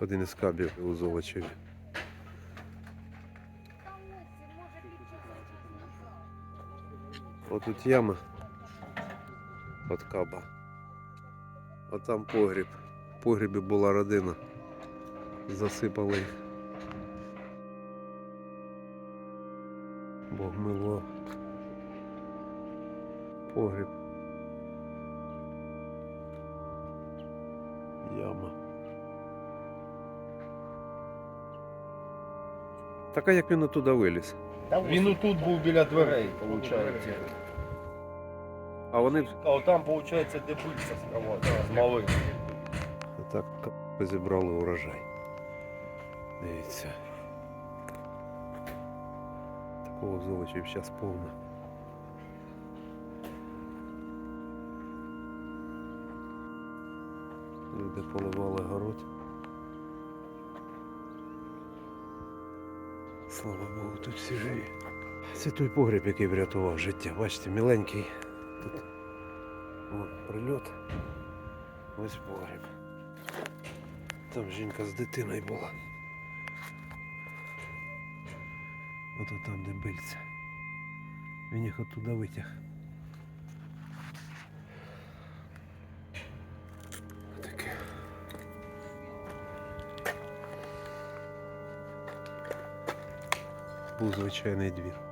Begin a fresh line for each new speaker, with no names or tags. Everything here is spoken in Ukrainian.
один із кабів у Золочеві. Отут яма от каба. А там погріб. В погрібі була родина. Засипали їх. Бог милував. Погріб. Яма. Так а як він оттуда виліз?
Він отут був біля дверей, виходить.
А вони
А там, виходить, де бився справа, з малим.
так зібрали урожай. Дивіться. Такого золочів зараз повно. Люди поливали город. Слава Богу, тут всі живі. Це той погріб, який врятував життя. Бачите, міленький. Тут вон, прильот. Ось погріб. Там жінка з дитиною була. Ото там, де бильця. Він їх оттуда витяг. Був звичайний двір.